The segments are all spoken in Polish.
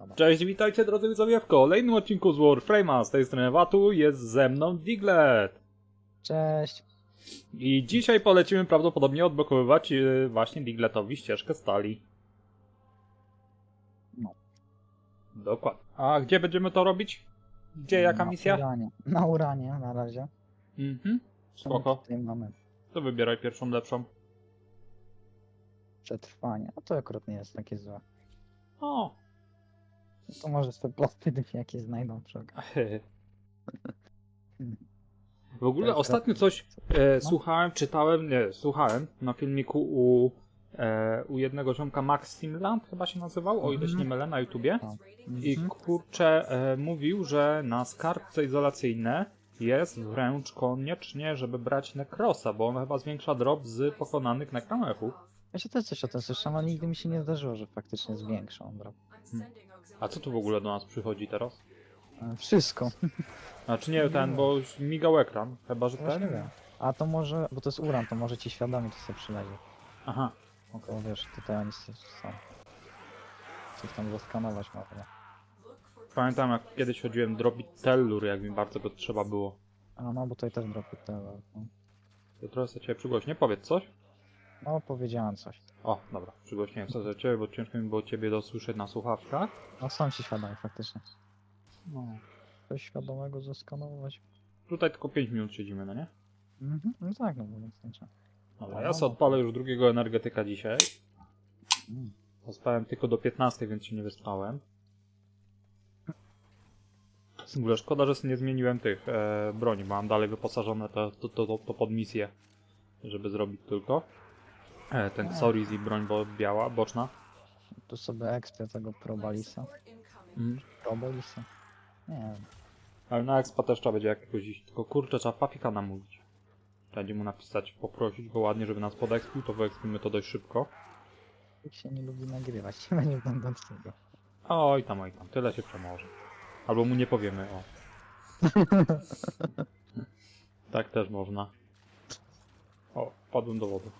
Dobra. Cześć, witajcie drodzy widzowie w kolejnym odcinku z Warframe'a. Z tej strony Watu jest ze mną Diglet. Cześć. I dzisiaj polecimy prawdopodobnie odblokowywać yy, właśnie Digletowi ścieżkę stali. No. Dokładnie. A gdzie będziemy to robić? Gdzie, jaka na misja? Uranie. Na uranie na razie. Mhm. Spoko. Tutaj mamy To wybieraj pierwszą lepszą. przetrwanie. A to akurat nie jest takie złe. O. No To może sobie plastydy jakie znajdą przy. W ogóle ostatnio coś e, No. słuchałem, czytałem, nie, słuchałem na filmiku u, e, u jednego ziomka Maximland chyba się nazywał, o ile się nie mylę, na YouTubie. I Mhm. kurczę, e, mówił, że na skarbce izolacyjne jest wręcz koniecznie, żeby brać Necrosa, bo on chyba zwiększa drop z pokonanych Necromechów. Ja się też coś o tym słyszałem, ale nigdy mi się nie zdarzyło, że faktycznie zwiększą. drop. A co tu w ogóle do nas przychodzi teraz? E, Wszystko. Znaczy nie ten, bo już migał ekran, chyba że Właśnie ten. wiem. A to może, bo to jest uran, to może ci świadomie to sobie przylezie. Aha, Bo wiesz, tutaj oni s- są. Coś tam zaskanować można. pamiętam jak kiedyś chodziłem drobić Tellur, jak mi bardzo go trzeba było. A no, bo tutaj też dropy te. No. To trochę sobie ciebie przygłośnię, powiedz coś. No, powiedziałem coś. O, dobra, przygłośniłem sobie za ciebie, bo ciężko mi było ciebie dosłyszeć na słuchawkach. No są ci świadomi faktycznie. No. Coś świadomego zaskanować. Tutaj tylko 5 minut siedzimy, no nie? Mhm. No tak, no bo nic nie trzeba. Dobra, ja sobie odpalę już drugiego energetyka dzisiaj. Mm. Zaspałem tylko do 15, więc się nie wyspałem. W ogóle szkoda, że sobie nie zmieniłem tych e, broni, bo mam dalej wyposażone to, to, to, to, to pod misję, żeby zrobić tylko. E, ten A. Soris i broń bo, biała, boczna. Tu sobie ekspię tego Probalisa. Mhm. Probalisa? Nie wiem. Ale na expa też trzeba będzie jakiegoś iść, tylko kurczę, trzeba papika namówić. Trzeba będzie mu napisać, poprosić go ładnie, żeby nas podekspił, to wyekspimy to dość szybko. Nikt się nie lubi nagrywać, nie będącego. Oj tam, oj tam, tyle się przemoże. Albo mu nie powiemy, o. tak też można. O, wpadłem do wody.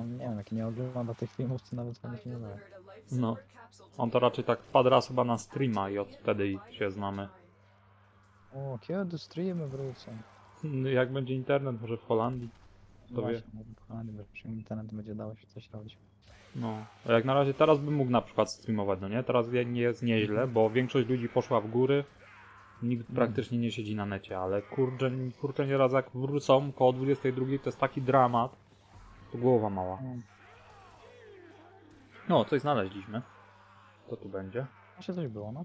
On nie wiem, jak nie ogląda tych filmów, to nawet nich nie wie. No. On to raczej tak wpadł raz chyba na streama i od wtedy się znamy. O, kiedy streamy wrócą? Jak będzie internet, może w Holandii? To wie. Właśnie, może w Holandii, bo przy internet będzie dało się coś robić. No. A jak na razie teraz bym mógł na przykład streamować, no nie? Teraz nie jest nieźle, bo większość ludzi poszła w góry. Nikt Mm. praktycznie nie siedzi na necie, ale kurczę, kurczę nieraz jak wrócą koło 22 to jest taki dramat. To głowa mała. No, No, coś znaleźliśmy. Co tu będzie? Właśnie coś było, no.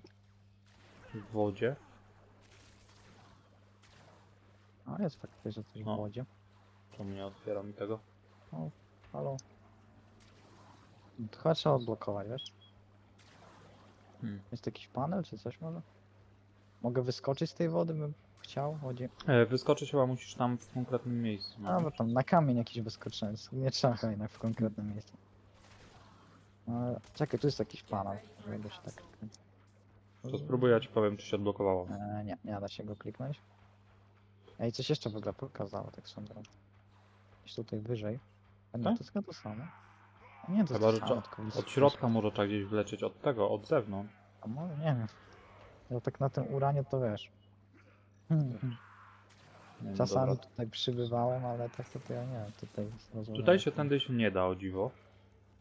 W wodzie. A jest faktycznie, że coś No. w wodzie. Czemu nie otwiera mi tego? O, halo. To chyba trzeba odblokować, wiesz? Hmm. Jest jakiś panel czy coś może? Mogę wyskoczyć z tej wody, bym chciał. Chodzi. E, wyskoczyć chyba musisz tam w konkretnym miejscu. A, bo tam na kamień jakiś wyskoczyłem. Nie trzeba chyba jednak w konkretnym miejscu. Ale, czekaj, tu jest jakiś panel. żeby się tak... To spróbuję, ja ci powiem, czy się odblokowało. E, nie, nie da się go kliknąć. Ej, coś jeszcze w ogóle pokazało, tak są drogą. Gdzieś tutaj wyżej. A nie, Tak? to jest chyba to samo. A nie, to Chyba, jest że to samo, tylko Od środka może trzeba gdzieś wlecieć, od tego, od zewnątrz. A może, nie wiem. Ja tak na tym uranie to wiesz. Hmm. hmm. Nie wiem, Czasami dobra. tutaj przybywałem, ale tak to, to ja nie wiem, tutaj rozłożone. Tutaj się tędy się nie da, o dziwo.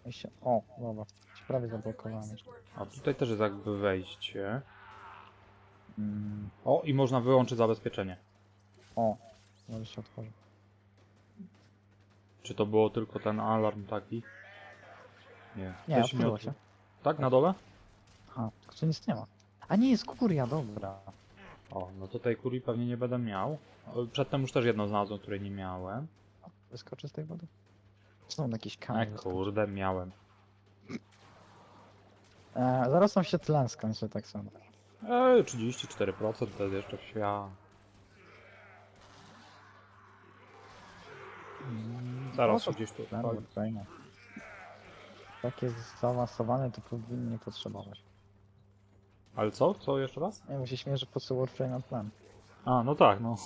I się... O, dobra, się prawie zablokowałem jeszcze. A tutaj też jest jakby wejście. Mm. O, i można wyłączyć zabezpieczenie. O, może się otworzy. Czy to było tylko ten alarm taki? Nie. Nie, Też otworzyło otw- się. Tak, na dole? Aha, tylko tu nic nie ma. A nie, jest kuria, dobra. O, no to tej kurii pewnie nie będę miał. O, Przedtem już też jedno znalazłem, której nie miałem. Wyskoczy z tej wody? Są jakieś A kamienie. kurde, miałem. E, zaraz nam się tlen skończy tak samo. Eee, 34% to jest jeszcze świat. Zaraz No się gdzieś tu Tlen, fajne. Takie zaawansowane to powinni potrzebować. Ale co? Co jeszcze raz? Nie, bo się śmieję, że po co Warframe tlen. A, no tak, no.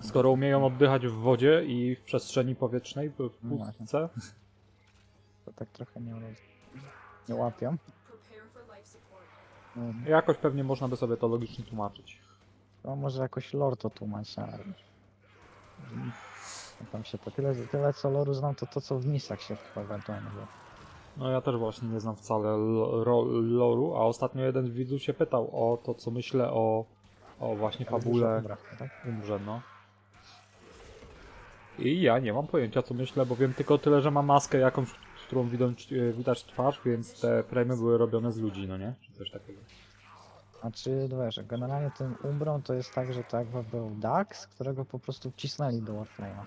Skoro umieją oddychać w wodzie i w przestrzeni powietrznej, w No właśnie. pustce. tak trochę nie, roz... nie łapią. Mm, Jakoś pewnie można by sobie to logicznie tłumaczyć. To może jakoś lore to tłumaczy, ale... No Tam się to tyle, tyle co loru znam, to to co w misach się chyba ewentualnie było. No ja też właśnie nie znam wcale loru, a ostatnio jeden z widzów się pytał o to, co myślę o, o właśnie fabule tak? umrze, no. I ja nie mam pojęcia co myślę, bo wiem tylko tyle, że ma maskę jakąś, którą widać, e, widać twarz, więc te frame'y były robione z ludzi, no nie? Czy coś takiego. Znaczy, no wiesz, generalnie tym umbrą to jest tak, że to jakby był Dax, którego po prostu wcisnęli do Warframe'a,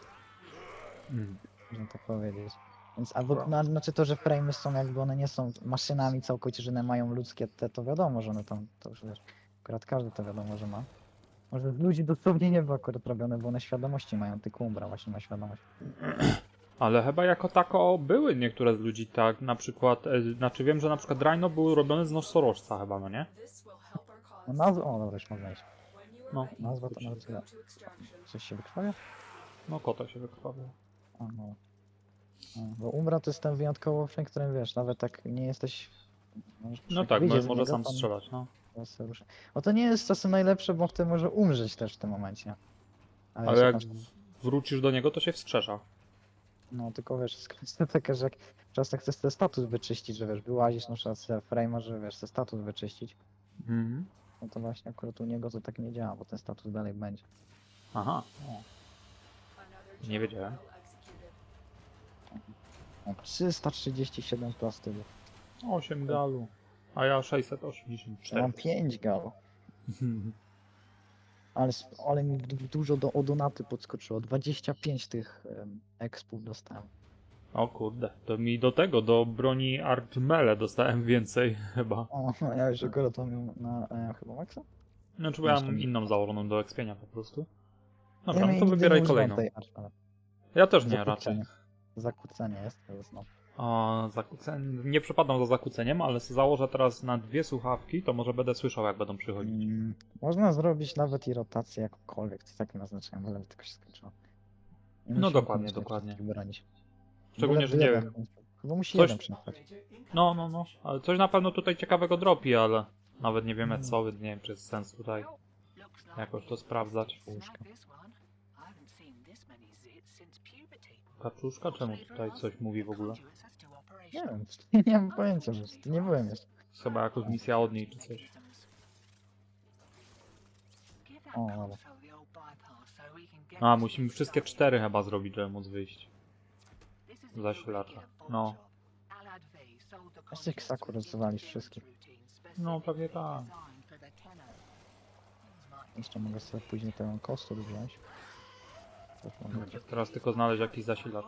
Mm. można tak powiedzieć. Więc albo, no, znaczy to, że frame'y są jakby one nie są maszynami całkowicie, że one mają ludzkie te, to wiadomo, że one tam, to już wiesz, akurat każdy to wiadomo, że ma. Może z ludzi dosłownie nie było akurat robione, bo one świadomości mają, tylko umbra właśnie ma świadomość. Ale chyba jako tako były niektóre z ludzi tak, na przykład, e, znaczy wiem, że na przykład Rhino był robiony z nosorożca chyba, no nie? No nazwa, o dobra, już można iść. No, Nazwa to nawet tyle. Coś się wykrwawia? no kota się wykrwawił. A, no. Bo Umbra to jest ten wyjątkowy frame, którym wiesz, nawet tak nie jesteś... możesz- No tak, wyjdzie mo- z może niego, sam strzelać, no. ruszy. O to nie jest czasem najlepsze, bo wtedy może umrzeć też w tym momencie. Ale jak tam- w- wrócisz do niego, to się wstrzesza. No tylko wiesz, jest kwestia taka, że jak czasem chcesz ten status wyczyścić, że wiesz, wyłazisz na przykład z frame'a, że wiesz, ten status wyczyścić, Mhm. no to właśnie akurat u niego to tak nie działa, bo ten status dalej będzie. Aha. O. Nie wiedziałem. O, 337 plastygów. 8 galu. A ja Ja 684. mam 5 galo. Ale, sp- ale mi du- dużo do, o donaty podskoczyło. 25 tych um, expów dostałem. O kurde, to mi do tego, do broni Archmele dostałem więcej chyba. O, ja już akurat to miał na e, chyba maksa? Znaczy, bo ja mam inną założoną do ekspienia po prostu. Dobra, no jej to nigdy wybieraj używam kolejną. tej. Ja też nie, raczej. Zakłócenie. Zakłócenie jest, to jest no. O, zakłócen... Nie przepadam za zakłóceniem, ale założę teraz na dwie słuchawki, to może będę słyszał, jak będą przychodzić. Mm, można zrobić nawet i rotację jakkolwiek, to takim naznaczeniem, ale tylko się skończyło. Nie No musimy dokładnie, koniecznie dokładnie. wszystkich bronić. Szczególnie, że Byle nie jeden, wiem. Chyba musi Coś- jeden. No, no, no. Ale coś na pewno tutaj ciekawego dropi, ale nawet nie wiemy Mm. co, więc nie wiem, czy jest sens tutaj jakoś to sprawdzać. Łóżka. Kaczuszka? Czemu tutaj coś mówi w ogóle? Nie wiem, nie mam pojęcia, że nie byłem jeszcze. Chyba jakaś misja od niej czy coś. O, dobra. A, musimy wszystkie cztery chyba zrobić, żeby móc wyjść. Zasilacza. No. Tych Sakur rozwalisz wszystkich. No, pewnie tak. Jeszcze mogę sobie później ten kostur wziąć. Też. Teraz tylko znaleźć jakiś zasilacz.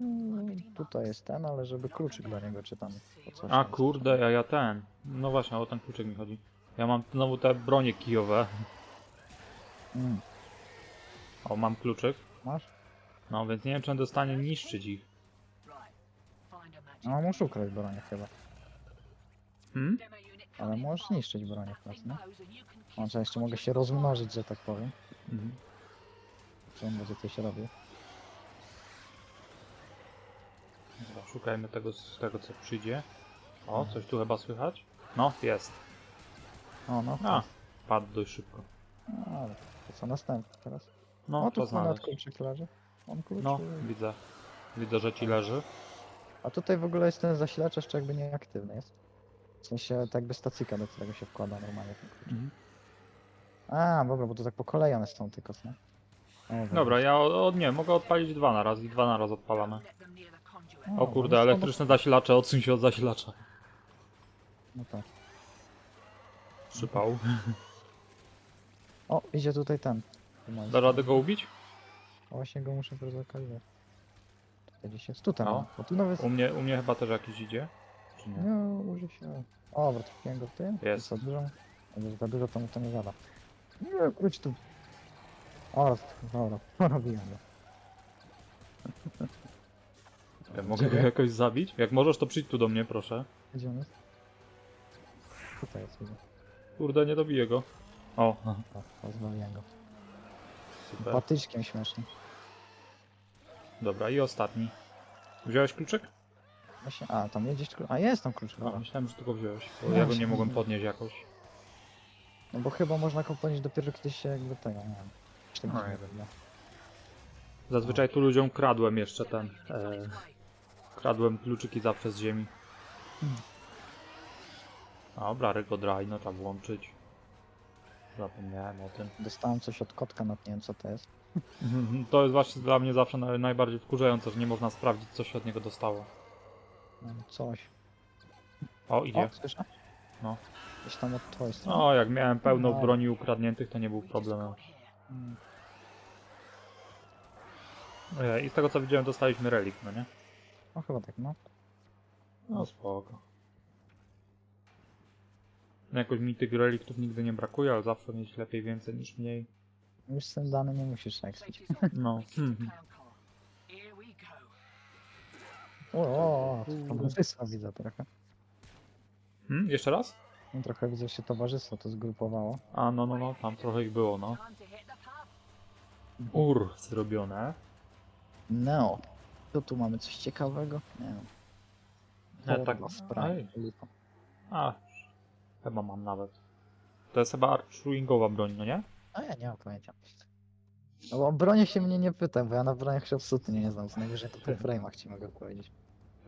Mm, Tutaj jest ten, ale żeby kluczyk do niego czy tam po coś. A tam. kurde, ja, ja ten. No właśnie, o ten kluczyk mi chodzi. Ja mam znowu te bronie kijowe. Mm, O, mam kluczyk. masz? No, więc nie wiem, czy on dostanie niszczyć ich. No muszę ukraść bronię chyba. Hmm? Ale możesz niszczyć bronię w nas, nie? O, czy jeszcze mogę się rozmnożyć, że tak powiem. Mhm. Czy on będzie coś robił? Dobra, szukajmy tego, z tego, co przyjdzie. O, coś tu chyba słychać? No, jest. O, no. A, padł dość szybko. No, ale to co następne teraz? No, o, tu ponad znaleźć. kluczyk leży. On. No, widzę. Widzę, że ci leży. A tutaj w ogóle jest ten zasilacz jeszcze jakby nieaktywny jest. W sensie tak jakby stacyjka, do którego się wkłada normalnie ten. Mhm. A, dobra, bo to tak pokolejone są tylko, nie? Dobra, ja o, o, nie, mogę odpalić dwa na raz i dwa na raz odpalamy. O kurde, no, elektryczne zasilacze, odsuń się od zasilacza. No tak. Przypał. O, idzie tutaj ten. Da radę go ubić? O, Właśnie go muszę prozokalizować. Tutaj gdzieś jest. Tutaj, O. no. Bo tu nawet... U mnie, u mnie chyba też jakiś idzie. Czy nie? Nie, użyj się. O, trafiłem go w tym. Jest. Za dużo. Jak za dużo to mu to nie zada. Nie, wróć tu. O, dobra, porobiłem go. Ja mogę go jakoś zabić? Jak możesz, to przyjdź tu do mnie, proszę. Gdzie on jest? Tutaj jest, widzę. Kurde, nie dobiję go. O, O, pozbawiłem go. super. Patyczkiem śmiesznie. Dobra, i ostatni. Wziąłeś kluczyk? Właśnie, a, tam jest gdzieś klucz. A, jest tam klucz A, chyba. myślałem, że tylko wziąłeś, bo ja go nie mogłem podnieść jakoś. No bo chyba można go podnieść dopiero kiedyś się jakby tego, nie wiem. Czy No, nie wiem. wygląda. Zazwyczaj tu ludziom kradłem jeszcze ten. E, kradłem kluczyki zawsze z ziemi. Dobra, Rygo Dry, no trzeba włączyć. Zapomniałem o tym. Dostałem coś od kotka, no nie wiem co to jest. To jest właśnie dla mnie zawsze naj- najbardziej wkurzające, że nie można sprawdzić, co się od niego dostało. No, coś. O, idzie. O, słyszę? No. Gdzieś tam od twojej strony. No, jak miałem pełno No. broni ukradniętych, to nie był problemem. Mm. E, I z tego co widziałem, dostaliśmy relik, no nie? No chyba tak, no. No spoko. No, Jakoś mi tych reliktów nigdy nie brakuje, ale zawsze mieć lepiej więcej niż mniej. Już z tym dany nie musisz expić. No. Mhm. O, o, o, to towarzystwo widzę trochę. Hmm? Jeszcze raz? No, trochę widzę, że się towarzystwo to zgrupowało. A, no, no, no, tam trochę ich było, no. Ur, zrobione. No. To tu mamy coś ciekawego? Nie Horda tak. spray, lipa. A, chyba mam nawet. To jest chyba archwingowa broń, no nie? A ja nie mam pojęcia. No bo o bronię się mnie nie pyta, bo ja na broniach się absolutnie nie znam. Co najwyżej to po frame'ach ci mogę powiedzieć.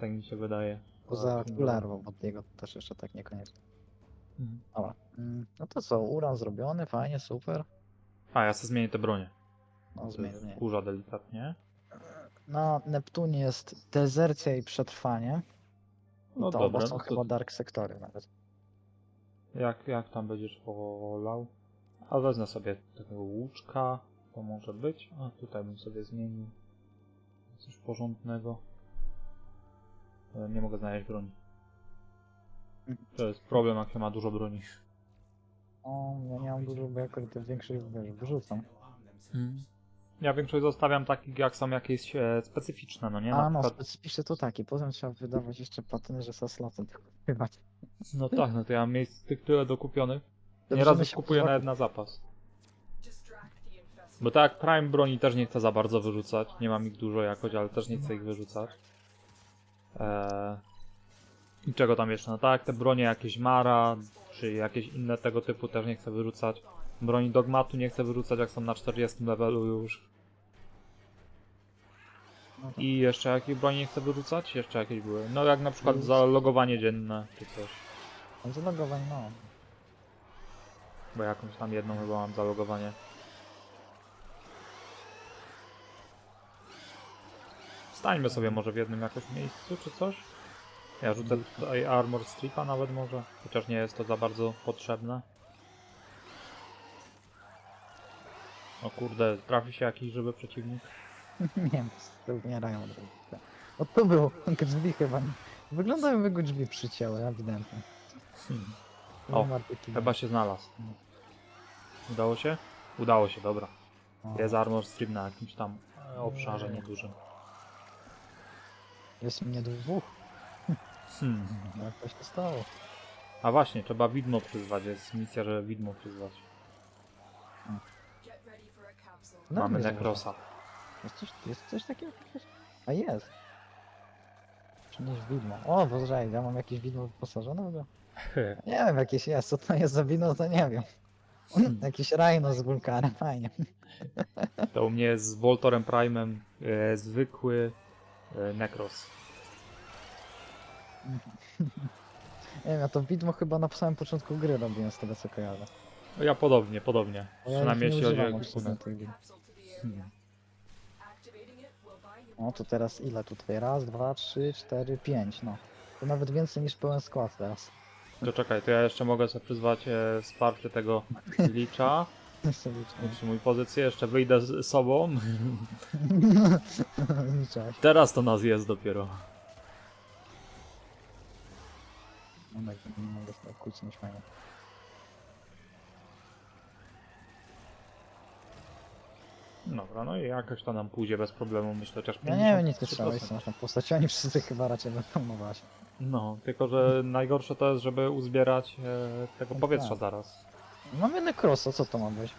Tak mi się wydaje. Poza Archwingowa. Kulerwą, bo jego też jeszcze tak niekoniecznie. Mhm. Dobra. Mm, No to co, uran zrobiony, fajnie, super. A, ja sobie zmienię te bronie. No zmień. Kurza delikatnie. Na Neptunie jest dezercja i przetrwanie. I No to dobra, oba są no to- chyba dark sektory nawet. Jak, jak tam będziesz wolał? A wezmę sobie takiego łuczka. To może być. A tutaj bym sobie zmienił. Coś porządnego. E, Nie mogę znaleźć broni. To jest problem, jak się ma dużo broni. O, ja nie mam dużo, bo akurat te większość wiesz, wyrzucam. Ja większość zostawiam takich, jak są jakieś e, specyficzne, no nie? A Na no, przykład, specyficzne to taki. Potem trzeba wydawać jeszcze patyny, że są sloty tylko wpływać. no tak, no to ja mam miejsc tych tyle dokupionych. Nieraz już kupuję nawet na zapas. Bo tak, Prime broni też nie chcę za bardzo wyrzucać. Nie mam ich dużo jakoś, ale też nie chcę ich wyrzucać. Eee... I czego tam jeszcze? No tak, te bronie jakieś Mara, czy jakieś inne tego typu też nie chcę wyrzucać. Broni Dogmatu nie chcę wyrzucać, jak są na 40 levelu już. No tak. I jeszcze jakieś broni nie chcę wyrzucać? Jeszcze jakieś były. No jak na przykład Jest. zalogowanie dzienne, czy coś. Mam zalogowań, no. Bo jakąś tam jedną chyba mam zalogowanie. Stańmy sobie może w jednym jakoś miejscu, czy coś? Ja rzucę tutaj Armor Stripa nawet może, chociaż nie jest to za bardzo potrzebne. O kurde, trafi się jakiś żywy przeciwnik. nie wiem, to umierają od razu. O to było, drzwi chyba. Wyglądają jakby drzwi przycięły, ewidentnie. Hmm. Nie O, ma Chyba się znalazł. Udało się? Udało się, dobra. O, Jest Armor Strip na jakimś tam e, obszarze niedużym. Jest mnie dwóch. Hmm. Jak to się stało? A właśnie, trzeba widmo przyzwać, jest misja, żeby widmo przyzwać. No, Mamy nie Necrosa. Jest coś, jest coś takiego? A jest. Przynieś widmo. O, Boże, ja mam jakieś widmo wyposażone? Bo... Nie wiem, jakieś jest. Co to jest za widmo, to nie wiem. Hmm. Jakiś rhino z wulkanem, fajnie. To u mnie z Voltorem Prime'em e, zwykły e, Necros. Nie wiem, ja to widmo chyba na samym początku gry robiłem z tego co kojarzę. No Ja podobnie, podobnie. Ja Przynajmniej ich nie jeśli chodzi o używam tych. Hmm. O, to teraz ile tutaj? Raz, dwa, trzy, cztery, pięć, no. To nawet więcej niż pełen skład teraz. To czekaj, to ja jeszcze mogę sobie przyzwać e, wsparcie tego licza. Liczę. Utrzymuj pozycję, jeszcze wyjdę z sobą. Teraz to nas jest dopiero. No tak, nie mogę sobie fajnie. Dobra, no i jakoś to nam pójdzie bez problemu, myślę, chociaż Ja nie wiem, nic nie 53%. trzeba, jest naszą postać. Oni wszyscy chyba raczej będą, no właśnie. No, tylko że najgorsze to jest, żeby uzbierać e, tego No powietrza tak. zaraz. Mamy Necrosa, co to ma być?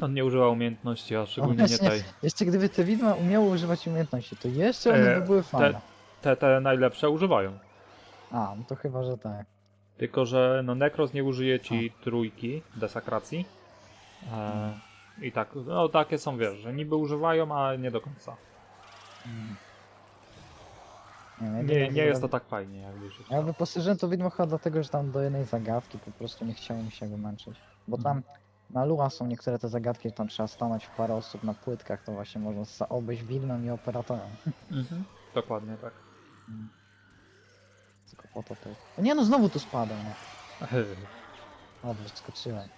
On nie używa umiejętności, a szczególnie nie właśnie. tej. Jeszcze gdyby te widma umiały używać umiejętności, to jeszcze one E, by były fajne. te, te najlepsze używają. A, no to chyba, że tak. Tylko, że no Necros nie użyje ci trójki desakracji. E, I tak, no takie są, wiesz, że niby używają, a nie do końca. Nie, wiem, Nie, nie jest to tak fajnie, jakby się Ja wyposażyłem to widmo chyba dlatego, że tam do jednej zagadki po prostu nie chciało mi się jakby męczyć. Bo tam na Lua są niektóre te zagadki, że tam trzeba stanąć w parę osób na płytkach, to właśnie można za- obejść widmem i operatorem. Mhm. Dokładnie tak. Tylko po to to... Nie no, znowu tu spadłem, no. O, wyskoczyłem.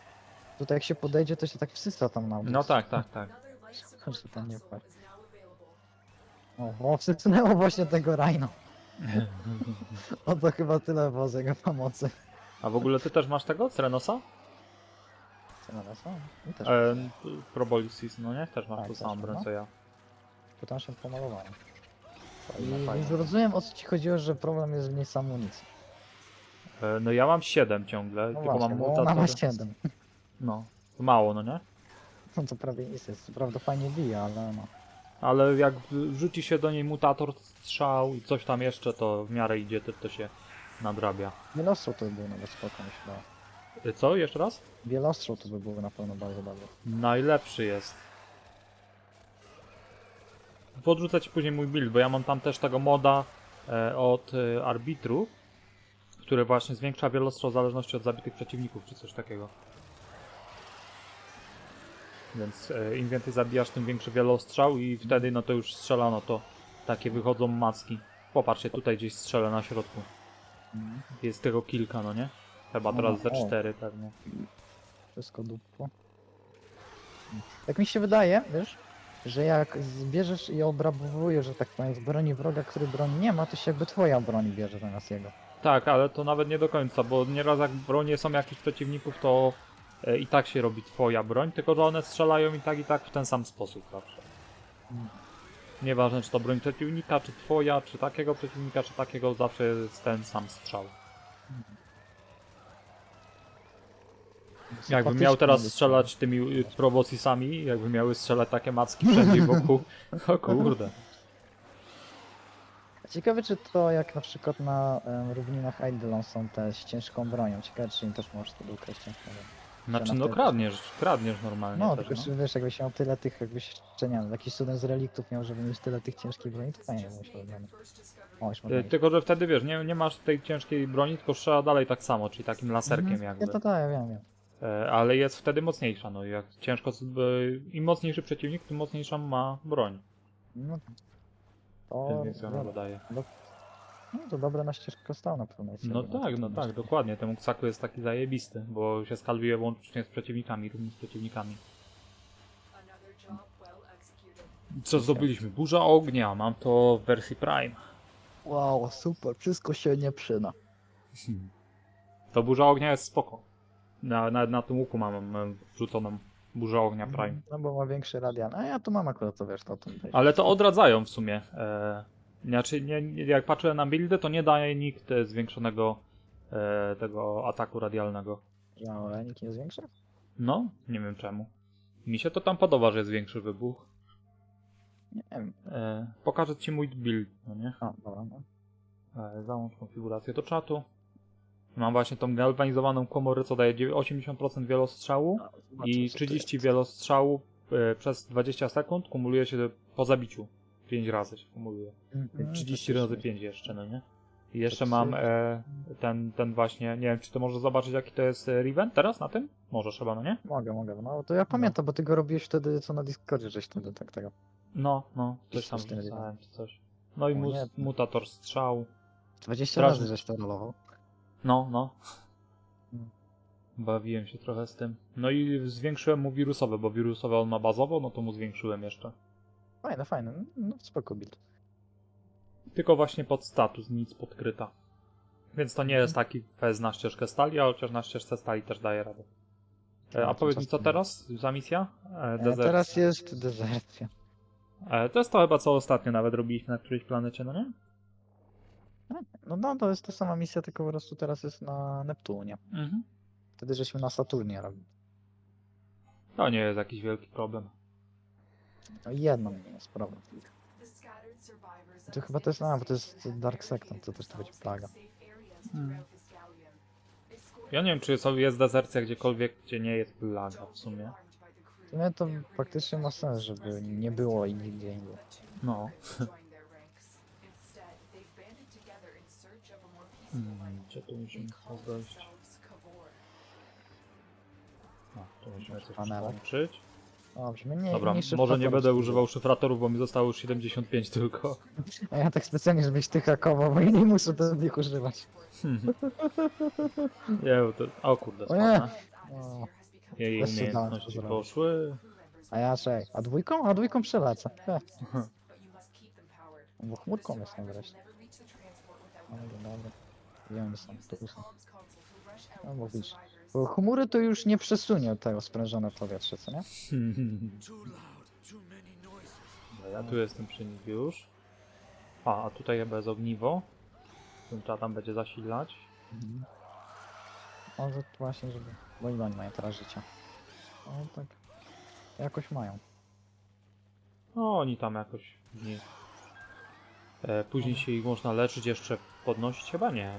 Tutaj jak się podejdzie, to się tak wsysa tam na No tak, tak, tak. Że tam nie wpadł. O, o, wsysnęło właśnie tego Rhino. O, to chyba tyle jego pomocy. A w ogóle ty też masz tego, Serenosa? Co na są? I też. E, Probolisis, no nie? Też masz Tak, tą też samą mam, broń no. co ja. Pytam się pomalowałem. Fajne, I fajne. już rozumiem o co ci chodziło, że problem jest w niej amunicji. E, No ja mam 7 ciągle, No tylko właśnie, mam bo ona ma mutatory. 7. No, mało, no nie? No to prawie nic jest. Co prawda fajnie bije, ale no. Ale jak wrzuci się do niej mutator, strzał i coś tam jeszcze, to w miarę idzie, to, to się nadrabia. Wielostrzał to by było nawet spoko, myślę. E, Co? Jeszcze raz? Wielostrzał to by było na pewno bardzo dobre. Najlepszy jest. Podrzucę ci później mój build, bo ja mam tam też tego moda e, od e, arbitru, który właśnie zwiększa wielostrzał w zależności od zabitych przeciwników, czy coś takiego. Więc e, im więcej zabijasz, tym większy wielostrzał i wtedy no to już strzelano to takie wychodzą macki. Popatrzcie, tutaj gdzieś strzelę na środku. Jest tego kilka, no nie? Chyba No, teraz ze cztery pewnie. Wszystko dupło. Tak mi się wydaje, wiesz, że jak zbierzesz i obrabowujesz, że tak powiem, z broni wroga, który broni nie ma, to się jakby twoja broń bierze zamiast jego. Tak, ale to nawet nie do końca, bo nieraz jak bronie są jakichś przeciwników, to i tak się robi twoja broń, tylko że one strzelają i tak i tak w ten sam sposób zawsze. Mm. Nieważne czy to broń przeciwnika, czy twoja, czy takiego przeciwnika, czy takiego, zawsze jest ten sam strzał. Jakbym miał teraz strzelać tymi y, probocisami, jakby miały strzelać takie macki wszędzie wokół, o kurde. Ciekawe, czy to jak na przykład na um, równinach Eidolon są te z ciężką bronią. Ciekawe, czy im też możesz wtedy ukraść ciężką broń. Znaczy na no kradniesz, kradniesz normalnie No, też, tylko no. czy wiesz, jakbyś miał tyle tych, jakbyś jeszcze nie wiem, jakiś cudem z reliktów miał, żeby mieć tyle tych ciężkich broni, to fajnie by musiał iść. Tylko, że wtedy wiesz, nie, nie masz tej ciężkiej broni, tylko strzela dalej tak samo, czyli takim laserkiem Mhm. jakby. Ja to tak, ja wiem, wiem. E, Ale jest wtedy mocniejsza, no i jak ciężko, y, im mocniejszy przeciwnik, tym mocniejszą ma broń. No, Tym to, więcej ona dobra. dodaje. No, to dobre na ścieżkę stał na pewno. jest No tak, no tak, dokładnie. Ten Uksaku jest taki zajebisty, bo się skaluje łącznie z przeciwnikami, równie z przeciwnikami. Co zdobyliśmy? Burza ognia, mam to w wersji Prime. Wow, super, wszystko się nie przyda. To burza ognia jest spoko. Na, na, na tym łuku mam wrzuconą burzę ognia Prime. No bo ma większy radian. A ja tu mam akurat to wiesz, to o tym też. Ale to odradzają w sumie. E, znaczy, nie, nie, jak patrzę na buildy, to nie daje nikt e, zwiększonego e, tego ataku radialnego. Ale nikt nie zwiększa? No, nie wiem czemu. Mi się to tam podoba, że jest większy wybuch. Nie wiem. E, pokażę ci mój build, no nie? A, dobra, no. E, załącz konfigurację do czatu. Mam właśnie tą galwanizowaną komorę, co daje dziewię- 80% wielostrzału i 30 wielostrzału e, przez 20 sekund kumuluje się po zabiciu. 5 razy się kumuluje. Mhm, 30 to razy też 5 jeszcze, no nie? I jeszcze To mam e, ten, ten właśnie, nie wiem, czy to możesz zobaczyć jaki to jest e, Riven teraz na tym? Możesz chyba, no nie? Mogę, mogę. No to ja pamiętam, bo ty go robiłeś wtedy, co na Discordzie, żeś wtedy tak tego. No, no, coś tam wpisałem, czy coś. No i mus, mutator strzał. 20 Strasznie. razy żeś to rolował. No, no. Mm. Bawiłem się trochę z tym. No i zwiększyłem mu wirusowe, bo wirusowe on ma bazowo, no to mu zwiększyłem jeszcze. Fajne, fajne. No spoko build. Tylko właśnie pod status, nic podkryta. Więc to nie jest taki fez na ścieżkę stali, a chociaż na ścieżce stali też daje radę. E, No, a powiedz mi co teraz za misja? E, E, Desert. teraz jest dezercja. E, to jest to chyba co ostatnio nawet robiliśmy na którejś planecie, no nie? No, no to jest ta sama misja, tylko po prostu teraz jest na Neptunie. Mhm. Wtedy żeśmy na Saturnie robili. To nie jest jakiś wielki problem. No jedno nie jest problem. To chyba to jest, a, bo to jest Dark Sector, to też to będzie plaga. Ja nie wiem, czy jest, jest dezercja gdziekolwiek, gdzie nie jest plaga w sumie. No to faktycznie ma sens, żeby nie było i nigdzie indziej. No. Hmm, gdzie tu musimy dojść? No, tu musimy coś przyłączyć. Dobrze, my nie, Dobra, nie może nie będę używał szyfratorów, bo mi zostało już 75 tylko. A ja tak specjalnie, żebyś ty hakował, bo i nie muszę do nich używać. Nie, bo to... O kurde, O nie! spadnę. O, Jej umiejętności poszły. a ja czekaj, a dwójką? A dwójką przelecę. He. Bo chmurką jestem wreszcie. Dobra, dobra. Gdzie oni są? Są. No bo widzisz. Bo chmury to już nie przesunie tego sprężone powietrze, co nie? Dobra, Ja tu jestem przy nich już. A, a tutaj chyba jest ogniwo. Tym trzeba tam będzie zasilać. Może właśnie, żeby... Bo ile oni mają teraz życia? O tak. Jakoś mają. No, oni tam jakoś nie. E, później się ich można leczyć, jeszcze podnosić? Chyba nie.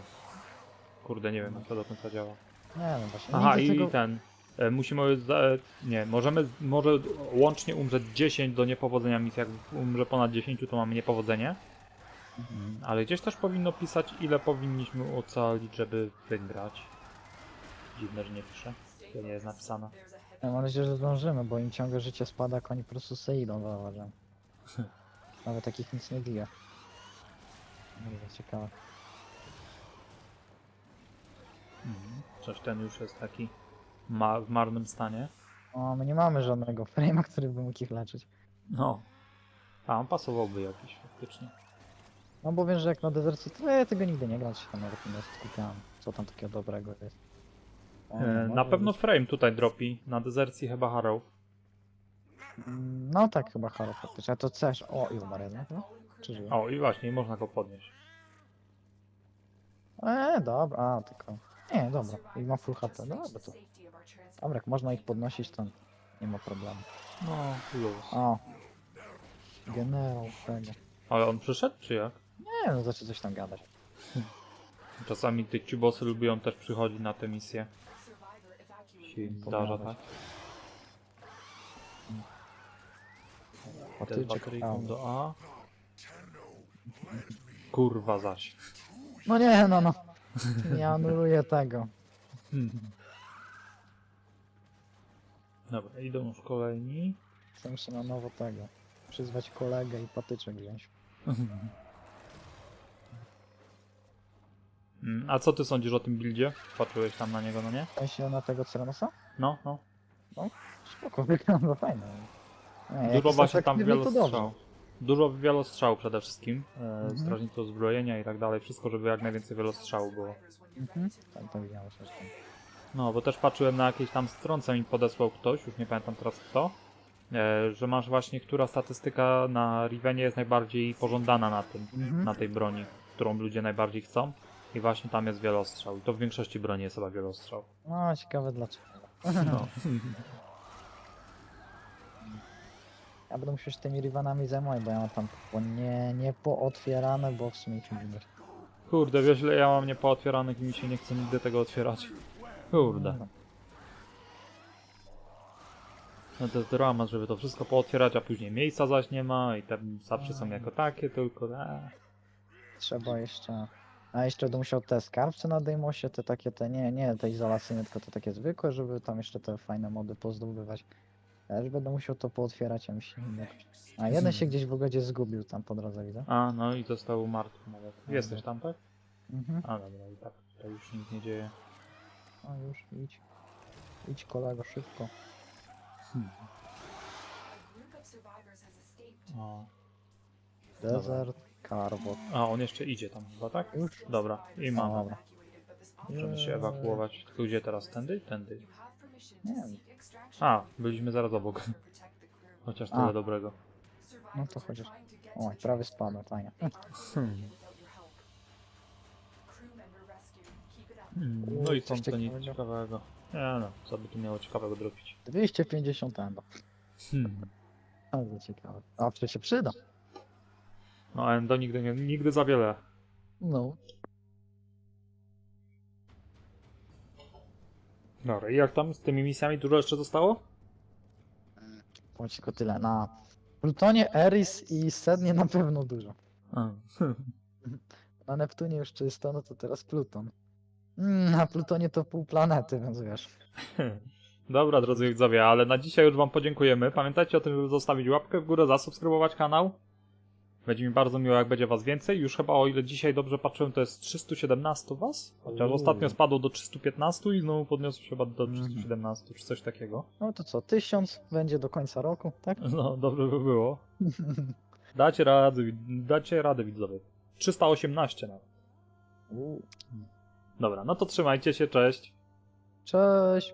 Kurde, nie wiem jak to do końca działa. Nie wiem właśnie. Aha, i tego... ten. E, musimy. Za, e, nie, możemy. Może łącznie umrzeć 10 do niepowodzenia misji. Jak umrze ponad 10, to mamy niepowodzenie. Mhm. Ale gdzieś też powinno pisać, ile powinniśmy ocalić, żeby wygrać. Dziwne, że nie pisze. To nie jest napisane. Ja mam nadzieję, że zdążymy, bo im ciągle życie spada, jak oni po prostu se idą, zauważam. Nawet takich nic nie bije. Bardzo ciekawe. Mhm. Coś ten już jest taki ma w marnym stanie. O, my nie mamy żadnego frame'a, który by mógł ich leczyć. No. A on pasowałby jakiś faktycznie. No bo wiem, że jak na dezercie, to ja tego nigdy nie się tam nawet nie skupiałem. Co tam takiego dobrego jest. O, E, na może pewno być. frame tutaj dropi. Na dezercji chyba Harrow. Mm, No tak, chyba Haro faktycznie. A to też. O, i umarł jednak, no? Czy żyje? O, i właśnie, można go podnieść. Eee, dobra, a tylko. Nie, dobra. I ma full HP, dobra to. Dobra, jak można ich podnosić, to nie ma problemu. No, luz. O. Generał tego. Ale on przyszedł, czy jak? Nie, no zacznie coś tam gadać. Czasami te cubosy lubią też przychodzić na te misje. Się im zdarza, tak? Patyczek, bateryjką do A. Kurwa zaś. No nie, no no. Nie anuluję tego. Dobra, idą już kolejni. Co muszę na nowo tego. Przyzwać kolegę i patyczek wziąć. Mm, A co ty sądzisz o tym buildzie? Patrzyłeś tam na niego, no nie? W sensie na tego Ceranosa? No, no. Spoko, wygląda fajnie. Nie, jak Dużo jest właśnie tam efektywny, to dobrze. wielostrzał. Dużo wielostrzału przede wszystkim. E, Mhm. Strażnicy uzbrojenia i tak dalej. Wszystko, żeby jak najwięcej wielostrzału było. Mhm. Tak, to widziałem. No, bo też patrzyłem na jakieś tam stronce mi podesłał ktoś, już nie pamiętam teraz kto, e, że masz właśnie, która statystyka na Rivenie jest najbardziej pożądana na tym, Mhm. na tej broni, którą ludzie najbardziej chcą. I właśnie tam jest wielostrzał. I to w większości broni jest chyba wielostrzał. No, ciekawe dlaczego. No. Ja będę musiał się tymi Rivanami zajmować, bo ja mam tam po nie, nie pootwierane, bo w sumie ich nie widać. Kurde, wiesz ile ja mam niepootwieranych i mi się nie chce nigdy tego otwierać. Kurde. No, No to jest dramat, żeby to wszystko pootwierać, a później miejsca zaś nie ma i te zawsze są jako takie, tylko... Eee. Trzeba jeszcze... A jeszcze będę musiał te skarbce na Deimosie, te takie te, nie, nie te izolacyjne, tylko te takie zwykłe, żeby tam jeszcze te fajne mody pozdobywać. Też będę musiał to pootwierać, a mi się nie. A jeden się gdzieś w ogóle gdzieś zgubił tam po drodze, widzę. A, no i został martwy nawet. Jesteś tam, tak? Mhm. A dobra, i tak tutaj już nic nie dzieje. O już, idź. Idź kolego, szybko. O. Desert, Carbot. A, on jeszcze idzie tam chyba, tak? Już? Dobra, i mamy. dobra. Możemy się ewakuować. Tylko gdzie teraz? Tędy? Tędy. Nie wiem. A, byliśmy zaraz obok. Chociaż A. tyle dobrego. No to chociaż... Oj, prawie spadłem, fajnie. Hmm. No i Coś są to nic ciekawego. ciekawego. Nie no, co by tu miało ciekawego dropić. 250 endo. Hmm. Bardzo ciekawe. A przecież się przyda. No Endo nigdy nie, nigdy za wiele. No. Dobra, i jak tam z tymi misjami dużo jeszcze zostało? Powiem tylko tyle. Na Plutonie, Eris i Sednie na pewno dużo. A. Na Neptunie już czysto, no to teraz Pluton. Mm, na Plutonie to pół planety, więc wiesz. Dobra, drodzy widzowie, ale na dzisiaj już wam podziękujemy. Pamiętajcie o tym, żeby zostawić łapkę w górę, zasubskrybować kanał. Będzie mi bardzo miło, jak będzie was więcej. Już chyba, o ile dzisiaj dobrze patrzyłem, to jest 317 was. Chociaż Uuu. ostatnio spadło do 315 i znowu podniosło się chyba do Mhm. 317 czy coś takiego. No to co, tysiąc będzie do końca roku, tak? No, dobrze by było. Dacie radę, dacie radę widzowie. 318 nawet. Uuu. Dobra, no to trzymajcie się, cześć. Cześć!